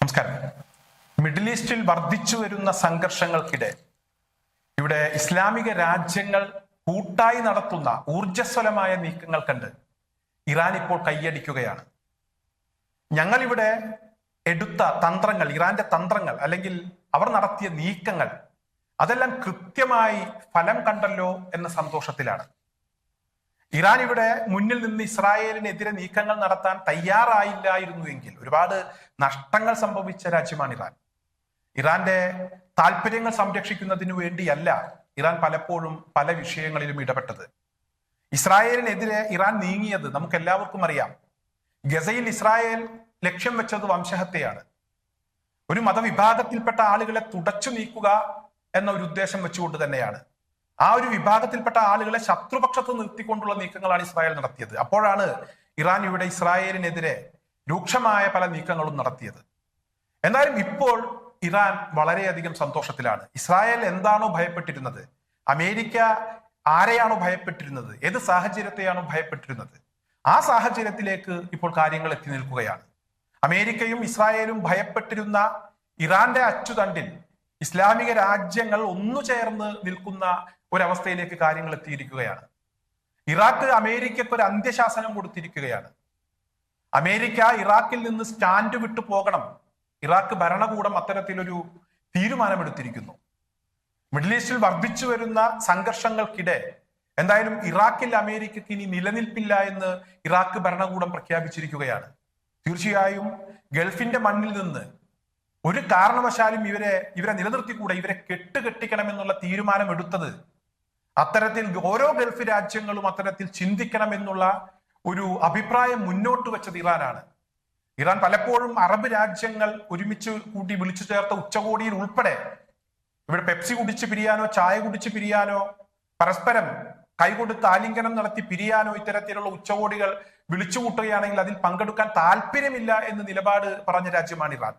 നമസ്കാരം. മിഡിൽ ഈസ്റ്റിൽ വർദ്ധിച്ചു വരുന്ന സംഘർഷങ്ങൾക്കിടെ ഇവിടെ ഇസ്ലാമിക രാജ്യങ്ങൾ കൂട്ടായി നടത്തുന്ന ഊർജസ്വലമായ നീക്കങ്ങൾ കണ്ട് ഇറാൻ ഇപ്പോൾ കൈയടിക്കുകയാണ്. ഞങ്ങളിവിടെ എടുത്ത തന്ത്രങ്ങൾ ഇറാന്റെ തന്ത്രങ്ങൾ അല്ലെങ്കിൽ അവർ നടത്തിയ നീക്കങ്ങൾ അതെല്ലാം കൃത്യമായി ഫലം കണ്ടല്ലോ എന്ന സന്തോഷത്തിലാണ്. ഇറാൻ ഇവിടെ മുന്നിൽ നിന്ന് ഇസ്രായേലിനെതിരെ നീക്കങ്ങൾ നടത്താൻ തയ്യാറായില്ലായിരുന്നുവെങ്കിൽ ഒരുപാട് നഷ്ടങ്ങൾ സംഭവിച്ച രാജ്യമാണ് ഇറാൻ. ഇറാന്റെ താല്പര്യങ്ങൾ സംരക്ഷിക്കുന്നതിനു വേണ്ടിയല്ല ഇറാൻ പലപ്പോഴും പല വിഷയങ്ങളിലും ഇടപെട്ടത്. ഇസ്രായേലിനെതിരെ ഇറാൻ നീങ്ങിയത് നമുക്ക് എല്ലാവർക്കും അറിയാം. ഗസയിൽ ഇസ്രായേൽ ലക്ഷ്യം വെച്ചത് വംശഹത്യയാണ്. ഒരു മതവിഭാഗത്തിൽപ്പെട്ട ആളുകളെ തുടച്ചു നീക്കുക എന്ന ഒരു ഉദ്ദേശം വെച്ചുകൊണ്ട് തന്നെയാണ്. ആ ഒരു വിഭാഗത്തിൽപ്പെട്ട ആളുകളെ ശത്രുപക്ഷത്ത് നിർത്തിക്കൊണ്ടുള്ള നീക്കങ്ങളാണ് ഇസ്രായേൽ നടത്തിയത്. അപ്പോഴാണ് ഇറാൻ ഇവിടെ ഇസ്രായേലിനെതിരെ രൂക്ഷമായ പല നീക്കങ്ങളും നടത്തിയത്. എന്നാലും ഇപ്പോൾ ഇറാൻ വളരെയധികം സന്തോഷത്തിലാണ്. ഇസ്രായേൽ എന്താണോ ഭയപ്പെട്ടിരുന്നത്? അമേരിക്ക ആരെയാണോ ഭയപ്പെട്ടിരുന്നത്? ഏത് സാഹചര്യത്തെയാണോ ഭയപ്പെട്ടിരുന്നത്? ആ സാഹചര്യത്തിലേക്ക് ഇപ്പോൾ കാര്യങ്ങൾ എത്തി നിൽക്കുകയാണ്. അമേരിക്കയും ഇസ്രായേലും ഭയപ്പെട്ടിരുന്ന ഇറാന്റെ അച്ചുതണ്ടിൽ ഇസ്ലാമിക രാജ്യങ്ങൾ ഒന്നു ചേർന്ന് നിൽക്കുന്ന ഒരവസ്ഥയിലേക്ക് കാര്യങ്ങൾ എത്തിയിരിക്കുകയാണ്. ഇറാഖ് അമേരിക്കക്ക് ഒരു അന്ത്യശാസനം കൊടുത്തിരിക്കുകയാണ്. അമേരിക്ക ഇറാഖിൽ നിന്ന് സ്റ്റാൻഡ് വിട്ടു പോകണം. ഇറാഖ് ഭരണകൂടം അത്തരത്തിലൊരു തീരുമാനമെടുത്തിരിക്കുന്നു. മിഡിൽ ഈസ്റ്റിൽ വർദ്ധിച്ചു വരുന്ന സംഘർഷങ്ങൾക്കിടെ എന്തായാലും ഇറാഖിൽ അമേരിക്കക്ക് ഇനി നിലനിൽപ്പില്ല എന്ന് ഇറാഖ് ഭരണകൂടം പ്രഖ്യാപിച്ചിരിക്കുകയാണ്. തീർച്ചയായും ഗൾഫിന്റെ മണ്ണിൽ നിന്ന് ഒരു കാരണവശാലും ഇവരെ ഇവരെ നിലനിർത്തിക്കൂടെ? ഇവരെ കെട്ടുകെട്ടിക്കണമെന്നുള്ള തീരുമാനം എടുത്തത് അത്തരത്തിൽ ഓരോ ഗൾഫ് രാജ്യങ്ങളും അത്തരത്തിൽ ചിന്തിക്കണം എന്നുള്ള ഒരു അഭിപ്രായം മുന്നോട്ട് വെച്ചത് ഇറാനാണ്. ഇറാൻ പലപ്പോഴും അറബ് രാജ്യങ്ങൾ ഒരുമിച്ച് കൂട്ടി വിളിച്ചു ചേർത്ത ഉച്ചകോടിയിൽ ഉൾപ്പെടെ ഇവിടെ പെപ്സി കുടിച്ച് പിരിയാനോ ചായ കുടിച്ച് പിരിയാനോ പരസ്പരം കൈകൊടുത്ത് ആലിംഗനം നടത്തി പിരിയാനോ ഇത്തരത്തിലുള്ള ഉച്ചകോടികൾ വിളിച്ചു കൂട്ടുകയാണെങ്കിൽ അതിൽ പങ്കെടുക്കാൻ താല്പര്യമില്ല എന്ന് നിലപാട് പറഞ്ഞ രാജ്യമാണ് ഇറാൻ.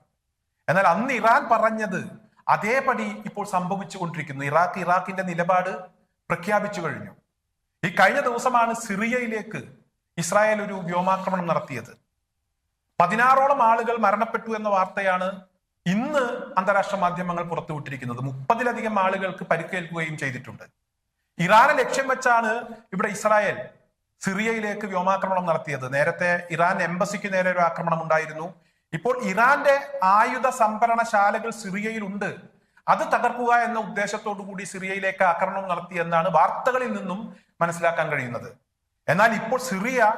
എന്നാൽ അന്ന് ഇറാൻ പറഞ്ഞത് അതേപടി ഇപ്പോൾ സംഭവിച്ചു കൊണ്ടിരിക്കുന്നു. ഇറാഖ് ഇറാഖിന്റെ നിലപാട് പ്രഖ്യാപിച്ചു കഴിഞ്ഞു. ഈ കഴിഞ്ഞ ദിവസമാണ് സിറിയയിലേക്ക് ഇസ്രായേൽ ഒരു വ്യോമാക്രമണം നടത്തിയത്. പതിനാറോളം ആളുകൾ മരണപ്പെട്ടു എന്ന വാർത്തയാണ് ഇന്ന് അന്താരാഷ്ട്ര മാധ്യമങ്ങൾ പുറത്തുവിട്ടിരിക്കുന്നത്. മുപ്പതിലധികം ആളുകൾക്ക് പരിക്കേൽക്കുകയും ചെയ്തിട്ടുണ്ട്. ഇറാനെ ലക്ഷ്യം വെച്ചാണ് ഇവിടെ ഇസ്രായേൽ സിറിയയിലേക്ക് വ്യോമാക്രമണം നടത്തിയത്. നേരത്തെ ഇറാൻ എംബസിക്ക് നേരെ ഒരു ആക്രമണം ഉണ്ടായിരുന്നു. ഇപ്പോൾ ഇറാന്റെ ആയുധ സംഭരണശാലകൾ സിറിയയിലുണ്ട്. അത് തകർക്കുക എന്ന ഉദ്ദേശത്തോടു കൂടി സിറിയയിലേക്ക് ആക്രമണം നടത്തി എന്നാണ് വാർത്തകളിൽ നിന്നും മനസ്സിലാക്കാൻ കഴിയുന്നത്. എന്നാൽ ഇപ്പോൾ സിറിയ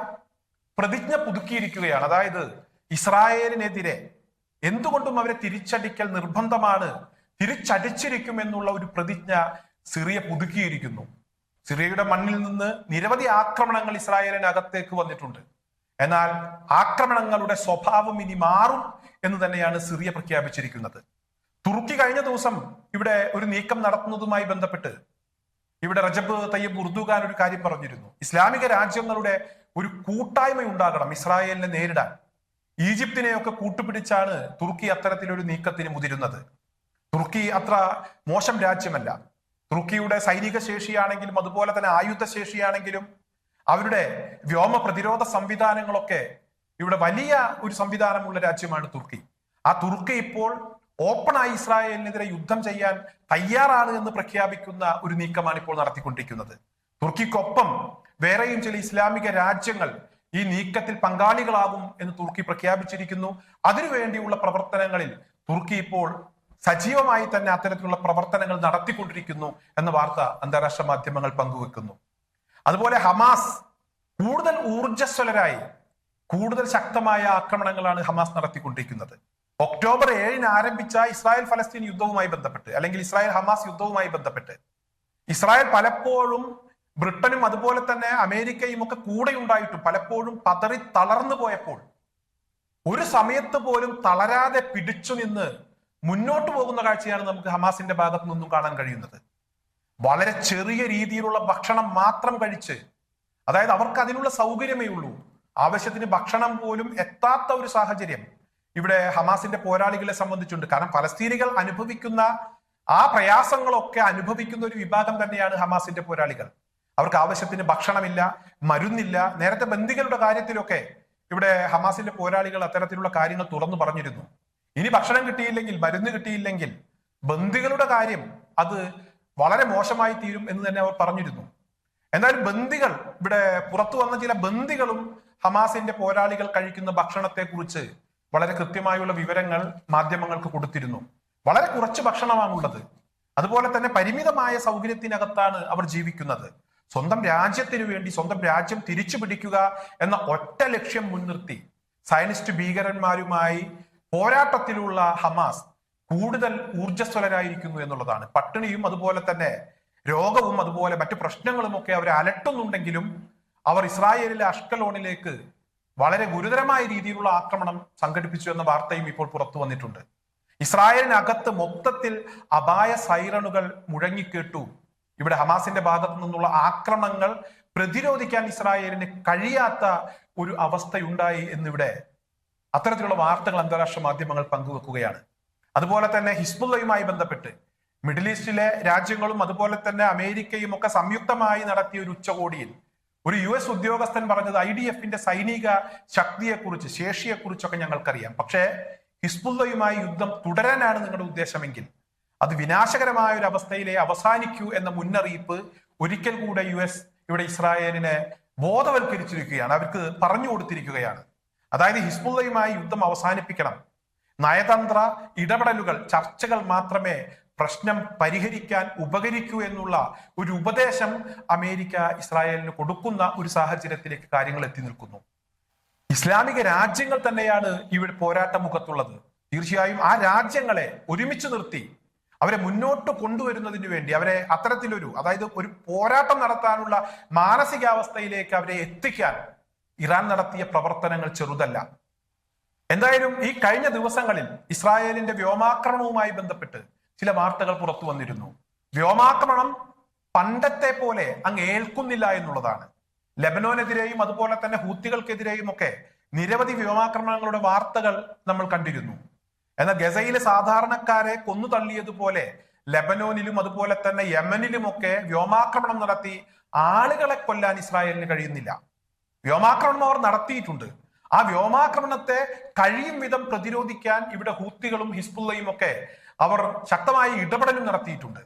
പ്രതിജ്ഞ പുതുക്കിയിരിക്കുകയാണ്. അതായത് ഇസ്രായേലിനെതിരെ എന്തുകൊണ്ടും അവരെ തിരിച്ചടിക്കൽ നിർബന്ധമാണ് തിരിച്ചടിച്ചിരിക്കും എന്നുള്ള ഒരു പ്രതിജ്ഞ സിറിയ പുതുക്കിയിരിക്കുന്നു. സിറിയയുടെ മണ്ണിൽ നിന്ന് നിരവധി ആക്രമണങ്ങൾ ഇസ്രായേലിനകത്തേക്ക് വന്നിട്ടുണ്ട്. എന്നാൽ ആക്രമണങ്ങളുടെ സ്വഭാവം ഇനി മാറും എന്ന് തന്നെയാണ് സിറിയ പ്രഖ്യാപിച്ചിരിക്കുന്നത്. തുർക്കി കഴിഞ്ഞ ദിവസം ഇവിടെ ഒരു നീക്കം നടത്തുന്നതുമായി ബന്ധപ്പെട്ട് ഇവിടെ റജബ് തയ്യബ് ഉർദുഖാൻ ഒരു കാര്യം പറഞ്ഞിരുന്നു. ഇസ്ലാമിക രാജ്യങ്ങളുടെ ഒരു കൂട്ടായ്മ ഉണ്ടാകണം ഇസ്രായേലിനെ നേരിടാൻ. ഈജിപ്തിനെയൊക്കെ കൂട്ടുപിടിച്ചാണ് തുർക്കി അത്തരത്തിലൊരു നീക്കത്തിന് മുതിരുന്നത്. തുർക്കി അത്ര മോശം രാജ്യമല്ല. തുർക്കിയുടെ സൈനിക ശേഷിയാണെങ്കിലും അതുപോലെ തന്നെ ആയുധ ശേഷിയാണെങ്കിലും അവരുടെ വ്യോമ പ്രതിരോധ സംവിധാനങ്ങളൊക്കെ ഇവിടെ വലിയ ഒരു സംവിധാനമുള്ള രാജ്യമാണ് തുർക്കി. ആ തുർക്കി ഇപ്പോൾ ഓപ്പണായി ഇസ്രായേലിനെതിരെ യുദ്ധം ചെയ്യാൻ തയ്യാറാണ് എന്ന് പ്രഖ്യാപിക്കുന്ന ഒരു നീക്കമാണ് ഇപ്പോൾ നടത്തിക്കൊണ്ടിരിക്കുന്നത്. തുർക്കിക്കൊപ്പം വേറെയും ചില ഇസ്ലാമിക രാജ്യങ്ങൾ ഈ നീക്കത്തിൽ പങ്കാളികളാകും എന്ന് തുർക്കി പ്രഖ്യാപിച്ചിരിക്കുന്നു. അതിനുവേണ്ടിയുള്ള പ്രവർത്തനങ്ങളിൽ തുർക്കി ഇപ്പോൾ സജീവമായി തന്നെ അത്തരത്തിലുള്ള പ്രവർത്തനങ്ങൾ നടത്തിക്കൊണ്ടിരിക്കുന്നു എന്ന വാർത്ത അന്താരാഷ്ട്ര മാധ്യമങ്ങൾ പങ്കുവെക്കുന്നു. അതുപോലെ ഹമാസ് കൂടുതൽ ഊർജസ്വലരായി കൂടുതൽ ശക്തമായ ആക്രമണങ്ങളാണ് ഹമാസ് നടത്തിക്കൊണ്ടിരിക്കുന്നത്. ഒക്ടോബർ ഏഴിന് ആരംഭിച്ച ഇസ്രായേൽ ഫലസ്തീൻ യുദ്ധവുമായി ബന്ധപ്പെട്ട് അല്ലെങ്കിൽ ഇസ്രായേൽ ഹമാസ് യുദ്ധവുമായി ബന്ധപ്പെട്ട്. ഇസ്രായേൽ പലപ്പോഴും ബ്രിട്ടനും അതുപോലെ തന്നെ അമേരിക്കയും ഒക്കെ കൂടെ ഉണ്ടായിട്ടും പലപ്പോഴും പതറി തളർന്നു പോയപ്പോൾ ഒരു സമയത്ത് പോലും തളരാതെ പിടിച്ചു നിന്ന് മുന്നോട്ട് പോകുന്ന കാഴ്ചയാണ് നമുക്ക് ഹമാസിന്റെ ഭാഗത്തു നിന്നും കാണാൻ കഴിയുന്നത്. വളരെ ചെറിയ രീതിയിലുള്ള ഭക്ഷണം മാത്രം കഴിച്ച് അതായത് അവർക്ക് അതിനുള്ള സൗകര്യമേ ഉള്ളൂ. ആവശ്യത്തിന് ഭക്ഷണം പോലും എത്താത്ത ഒരു സാഹചര്യം. ഇവിടെ ഹമാസിന്റെ പോരാളികളെ സംബന്ധിച്ചുണ്ട്. കാരണം പലസ്തീനികൾ അനുഭവിക്കുന്ന ആ പ്രയാസങ്ങളൊക്കെ അനുഭവിക്കുന്ന ഒരു വിഭാഗം തന്നെയാണ് ഹമാസിന്റെ പോരാളികൾ. അവർക്ക് ആവശ്യത്തിന് ഭക്ഷണമില്ല മരുന്നില്ല നേരത്തെ ബന്ദികളുടെ കാര്യത്തിലൊക്കെ ഇവിടെ ഹമാസിന്റെ പോരാളികൾ അത്തരത്തിലുള്ള കാര്യങ്ങൾ തുറന്നു പറഞ്ഞിരുന്നു. ഇനി ഭക്ഷണം കിട്ടിയില്ലെങ്കിൽ മരുന്ന് കിട്ടിയില്ലെങ്കിൽ ബന്ദികളുടെ കാര്യം അത് വളരെ മോശമായി തീരും എന്ന് തന്നെ അവർ പറഞ്ഞിരുന്നു. എന്നാലും ബന്ദികൾ ഇവിടെ പുറത്തു വന്ന ചില ബന്ദികളും ഹമാസിന്റെ പോരാളികൾ കഴിക്കുന്ന ഭക്ഷണത്തെ കുറിച്ച് വളരെ കൃത്യമായുള്ള വിവരങ്ങൾ മാധ്യമങ്ങൾക്ക് കൊടുത്തിരുന്നു. വളരെ കുറച്ച് ഭക്ഷണമാണുള്ളത് അതുപോലെ തന്നെ പരിമിതമായ സൗകര്യത്തിനകത്താണ് അവർ ജീവിക്കുന്നത്. സ്വന്തം രാജ്യത്തിനു വേണ്ടി സ്വന്തം രാജ്യം തിരിച്ചു പിടിക്കുക എന്ന ഒറ്റ ലക്ഷ്യം മുൻനിർത്തി സയനിസ്റ്റ് ഭീകരന്മാരുമായി പോരാട്ടത്തിലുള്ള ഹമാസ് കൂടുതൽ ഊർജസ്വലരായിരിക്കുന്നു എന്നുള്ളതാണ്. പട്ടിണിയും അതുപോലെ തന്നെ രോഗവും അതുപോലെ മറ്റു പ്രശ്നങ്ങളും ഒക്കെ അവരെ അലട്ടുന്നുണ്ടെങ്കിലും അവർ ഇസ്രായേലിലെ അഷ്കലോണിലേക്ക് വളരെ ഗുരുതരമായ രീതിയിലുള്ള ആക്രമണം സംഘടിപ്പിച്ചു എന്ന വാർത്തയും ഇപ്പോൾ പുറത്തു വന്നിട്ടുണ്ട്. ഇസ്രായേലിനകത്ത് മൊത്തത്തിൽ അപായ സൈറണുകൾ മുഴങ്ങിക്കേട്ടു. ഇവിടെ ഹമാസിന്റെ ഭാഗത്തു നിന്നുള്ള ആക്രമണങ്ങൾ പ്രതിരോധിക്കാൻ ഇസ്രായേലിന് കഴിയാത്ത ഒരു അവസ്ഥയുണ്ടായി എന്നിവിടെ അത്തരത്തിലുള്ള വാർത്തകൾ അന്താരാഷ്ട്ര മാധ്യമങ്ങൾ പങ്കുവെക്കുകയാണ്. അതുപോലെ തന്നെ ഹിസ്ബുള്ളയുമായി ബന്ധപ്പെട്ട് മിഡിൽ ഈസ്റ്റിലെ രാജ്യങ്ങളും അതുപോലെ തന്നെ അമേരിക്കയും ഒക്കെ സംയുക്തമായി നടത്തിയ ഒരു ഉച്ചകോടിയിൽ ഒരു യു എസ് ഉദ്യോഗസ്ഥൻ പറഞ്ഞത് ഐ ഡി എഫിന്റെ സൈനിക ശക്തിയെക്കുറിച്ച് ശേഷിയെക്കുറിച്ചൊക്കെ ഞങ്ങൾക്കറിയാം. പക്ഷേ ഹിസ്ബുള്ളയുമായി യുദ്ധം തുടരാനാണ് നിങ്ങളുടെ ഉദ്ദേശമെങ്കിൽ അത് വിനാശകരമായ ഒരു അവസ്ഥയിലെ അവസാനിക്കൂ എന്ന മുന്നറിയിപ്പ് ഒരിക്കൽ കൂടെ യു എസ് ഇവിടെ ഇസ്രായേലിനെ ബോധവൽക്കരിച്ചിരിക്കുകയാണ്. അവർക്ക് പറഞ്ഞു കൊടുത്തിരിക്കുകയാണ്. അതായത് ഹിസ്ബുള്ളയുമായി യുദ്ധം അവസാനിപ്പിക്കണം. നയതന്ത്ര ഇടപെടലുകൾ ചർച്ചകൾ മാത്രമേ പ്രശ്നം പരിഹരിക്കാൻ ഉപകരിക്കൂ എന്നുള്ള ഒരു ഉപദേശം അമേരിക്ക ഇസ്രായേലിന് കൊടുക്കുന്ന ഒരു സാഹചര്യത്തിലേക്ക് കാര്യങ്ങൾ എത്തി നിൽക്കുന്നു. ഇസ്ലാമിക രാജ്യങ്ങൾ തന്നെയാണ് ഇവിടെ പോരാട്ട മുഖത്തുള്ളത്. തീർച്ചയായും ആ രാജ്യങ്ങളെ ഒരുമിച്ച് നിർത്തി അവരെ മുന്നോട്ട് കൊണ്ടുവരുന്നതിന് വേണ്ടി അവരെ അത്തരത്തിലൊരു അതായത് ഒരു പോരാട്ടം നടത്താനുള്ള മാനസികാവസ്ഥയിലേക്ക് അവരെ എത്തിക്കാൻ ഇറാൻ നടത്തിയ പ്രവർത്തനങ്ങൾ ചെറുതല്ല. എന്തായാലും ഈ കഴിഞ്ഞ ദിവസങ്ങളിൽ ഇസ്രായേലിന്റെ വ്യോമാക്രമണവുമായി ബന്ധപ്പെട്ട് ചില വാർത്തകൾ പുറത്തു വന്നിരുന്നു. വ്യോമാക്രമണം പണ്ടത്തെ പോലെ അങ്ങ് ഏൽക്കുന്നില്ല എന്നുള്ളതാണ്. ലബനോനെതിരെയും അതുപോലെ തന്നെ ഹൂത്തികൾക്കെതിരെയും ഒക്കെ നിരവധി വ്യോമാക്രമണങ്ങളുടെ വാർത്തകൾ നമ്മൾ കണ്ടിരുന്നു. എന്നാൽ ഗസയിലെ സാധാരണക്കാരെ കൊന്നു തള്ളിയതുപോലെ ലബനോനിലും അതുപോലെ തന്നെ യമനിലുമൊക്കെ വ്യോമാക്രമണം നടത്തി ആളുകളെ കൊല്ലാൻ ഇസ്രായേലിന് കഴിയുന്നില്ല. വ്യോമാക്രമണം അവർ നടത്തിയിട്ടുണ്ട്. ആ വ്യോമാക്രമണത്തെ കഴിയും വിധം പ്രതിരോധിക്കാൻ ഇവിടെ ഹൂത്തികളും ഹിസ്ബുള്ളയും ഒക്കെ അവർ ശക്തമായ ഇടപെടലും നടത്തിയിട്ടുണ്ട്.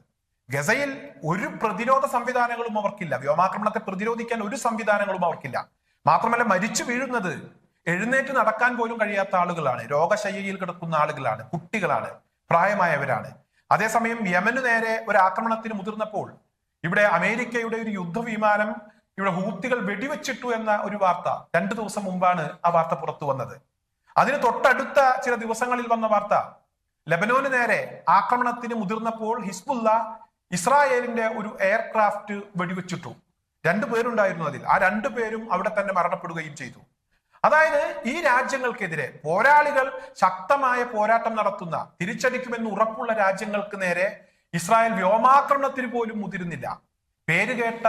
ഗസയിൽ ഒരു പ്രതിരോധ സംവിധാനങ്ങളും അവർക്കില്ല. വ്യോമാക്രമണത്തെ പ്രതിരോധിക്കാൻ ഒരു സംവിധാനങ്ങളും അവർക്കില്ല. മാത്രമല്ല മരിച്ചു വീഴുന്നത് എഴുന്നേറ്റ് നടക്കാൻ പോലും കഴിയാത്ത ആളുകളാണ്. രോഗശയ്യയിൽ കിടക്കുന്ന ആളുകളാണ്. കുട്ടികളാണ്. പ്രായമായവരാണ്. അതേസമയം യമനു നേരെ ഒരു ആക്രമണത്തിന് മുതിർന്നപ്പോൾ ഇവിടെ അമേരിക്കയുടെ ഒരു യുദ്ധവിമാനം ഇവിടെ ഹൂത്തികൾ വെടിവെച്ചിട്ടു എന്ന ഒരു വാർത്ത രണ്ടു ദിവസം മുമ്പാണ് ആ വാർത്ത പുറത്തു വന്നത്. അതിന് തൊട്ടടുത്ത ചില ദിവസങ്ങളിൽ വന്ന വാർത്ത ലബനോന് നേരെ ആക്രമണത്തിന് മുതിർന്നപ്പോൾ ഹിസ്ബുല്ല ഇസ്രായേലിന്റെ ഒരു എയർക്രാഫ്റ്റ് വെടിവെച്ചിട്ടു. രണ്ടു പേരുണ്ടായിരുന്നു അതിൽ. ആ രണ്ടു പേരും അവിടെ തന്നെ മരണപ്പെടുകയും ചെയ്തു. അതായത് ഈ രാജ്യങ്ങൾക്കെതിരെ പോരാളികൾ ശക്തമായ പോരാട്ടം നടത്തുന്ന തിരിച്ചടിക്കുമെന്ന് ഉറപ്പുള്ള രാജ്യങ്ങൾക്ക് നേരെ ഇസ്രായേൽ വ്യോമാക്രമണത്തിന് പോലും മുതിരുന്നില്ല. പേരുകേട്ട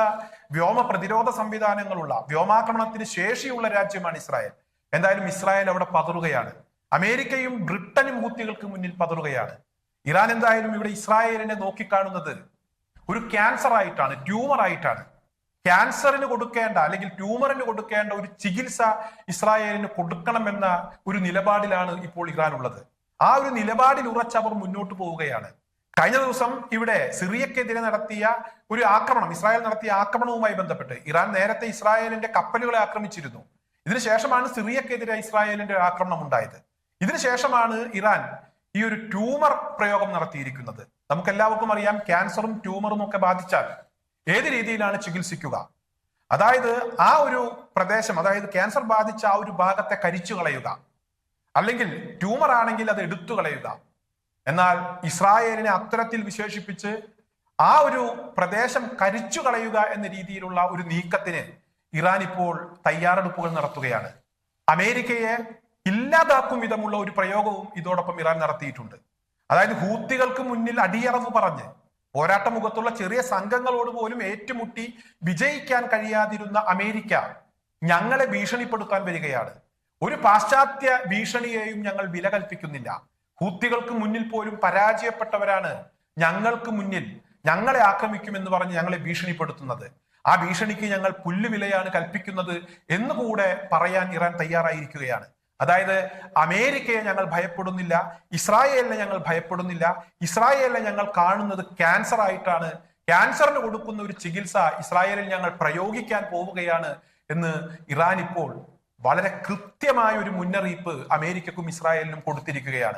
വ്യോമ പ്രതിരോധ സംവിധാനങ്ങളുള്ള വ്യോമാക്രമണത്തിന് ശേഷിയുള്ള രാജ്യമാണ് ഇസ്രായേൽ. എന്തായാലും ഇസ്രായേൽ അവിടെ പതറുകയാണ്. അമേരിക്കയും ബ്രിട്ടനും ഹൂത്തികൾക്ക് മുന്നിൽ പതറുകയാണ്. ഇറാൻ എന്തായാലും ഇവിടെ ഇസ്രായേലിനെ നോക്കിക്കാണുന്നത് ഒരു ക്യാൻസർ ആയിട്ടാണ് ട്യൂമർ ആയിട്ടാണ് ക്യാൻസറിന് കൊടുക്കേണ്ട അല്ലെങ്കിൽ ട്യൂമറിന് കൊടുക്കേണ്ട ഒരു ചികിത്സ ഇസ്രായേലിന് കൊടുക്കണമെന്ന ഒരു നിലപാടിലാണ് ഇപ്പോൾ ഇറാൻ ഉള്ളത് ആ ഒരു നിലപാടിൽ ഉറച്ച് അവർ മുന്നോട്ട് പോവുകയാണ്. കഴിഞ്ഞ ദിവസം ഇവിടെ സിറിയക്കെതിരെ നടത്തിയ ഒരു ആക്രമണം ഇസ്രായേൽ നടത്തിയ ആക്രമണവുമായി ബന്ധപ്പെട്ട് ഇറാൻ നേരത്തെ ഇസ്രായേലിന്റെ കപ്പലുകളെ ആക്രമിച്ചിരുന്നു. ഇതിനുശേഷമാണ് സിറിയക്കെതിരെ ഇസ്രായേലിന്റെ ആക്രമണം ഉണ്ടായത്. ഇതിനുശേഷമാണ് ഇറാൻ ഈ ഒരു ട്യൂമർ പ്രയോഗം നടത്തിയിരിക്കുന്നത്. നമുക്ക് എല്ലാവർക്കും അറിയാം ക്യാൻസറും ട്യൂമറും ഒക്കെ ബാധിച്ചാൽ ഏത് രീതിയിലാണ് ചികിത്സിക്കുക? അതായത് ആ ഒരു പ്രദേശം അതായത് ക്യാൻസർ ബാധിച്ച ആ ഒരു ഭാഗത്തെ കരിച്ചു കളയുക. അല്ലെങ്കിൽ ട്യൂമർ ആണെങ്കിൽ അത് എടുത്തു കളയുക. എന്നാൽ ഇസ്രായേലിനെ അത്തരത്തിൽ വിശേഷിപ്പിച്ച് ആ ഒരു പ്രദേശം കരിച്ചു കളയുക എന്ന രീതിയിലുള്ള ഒരു നീക്കത്തിന് ഇറാൻ ഇപ്പോൾ തയ്യാറെടുപ്പുകൾ നടത്തുകയാണ്. അമേരിക്കയെ ഇല്ലാതാക്കും വിധമുള്ള ഒരു പ്രയോഗവും ഇതോടൊപ്പം ഇറാൻ നടത്തിയിട്ടുണ്ട്. അതായത് ഹൂത്തികൾക്ക് മുന്നിൽ അടിയറവ് പറഞ്ഞ് പോരാട്ട മുഖത്തുള്ള ചെറിയ സംഘങ്ങളോട് പോലും ഏറ്റുമുട്ടി വിജയിക്കാൻ കഴിയാതിരുന്ന അമേരിക്ക ഞങ്ങളെ ഭീഷണിപ്പെടുത്താൻ വരികയാണ്. ഒരു പാശ്ചാത്യ ഭീഷണിയെയും ഞങ്ങൾ വില കൽപ്പിക്കുന്നില്ല. ഹൂത്തികൾക്ക് മുന്നിൽ പോലും പരാജയപ്പെട്ടവരാണ് ഞങ്ങൾക്ക് മുന്നിൽ ഞങ്ങളെ ആക്രമിക്കുമെന്ന് പറഞ്ഞ് ഞങ്ങളെ ഭീഷണിപ്പെടുത്തുന്നത്. ആ ഭീഷണിക്ക് ഞങ്ങൾ പുല്ലുവിലയാണ് കൽപ്പിക്കുന്നത് എന്നുകൂടെ പറയാൻ ഇറാൻ തയ്യാറായിരിക്കുകയാണ്. അതായത് അമേരിക്കയെ ഞങ്ങൾ ഭയപ്പെടുന്നില്ല ഇസ്രായേലിനെ ഞങ്ങൾ ഭയപ്പെടുന്നില്ല ഇസ്രായേലിനെ ഞങ്ങൾ കാണുന്നത് ക്യാൻസർ ആയിട്ടാണ്. ക്യാൻസറിന് കൊടുക്കുന്ന ഒരു ചികിത്സ ഇസ്രായേലിൽ ഞങ്ങൾ പ്രയോഗിക്കാൻ പോവുകയാണ് എന്ന് ഇറാൻ ഇപ്പോൾ വളരെ കൃത്യമായ ഒരു മുന്നറിയിപ്പ് അമേരിക്കക്കും ഇസ്രായേലിനും കൊടുത്തിരിക്കുകയാണ്.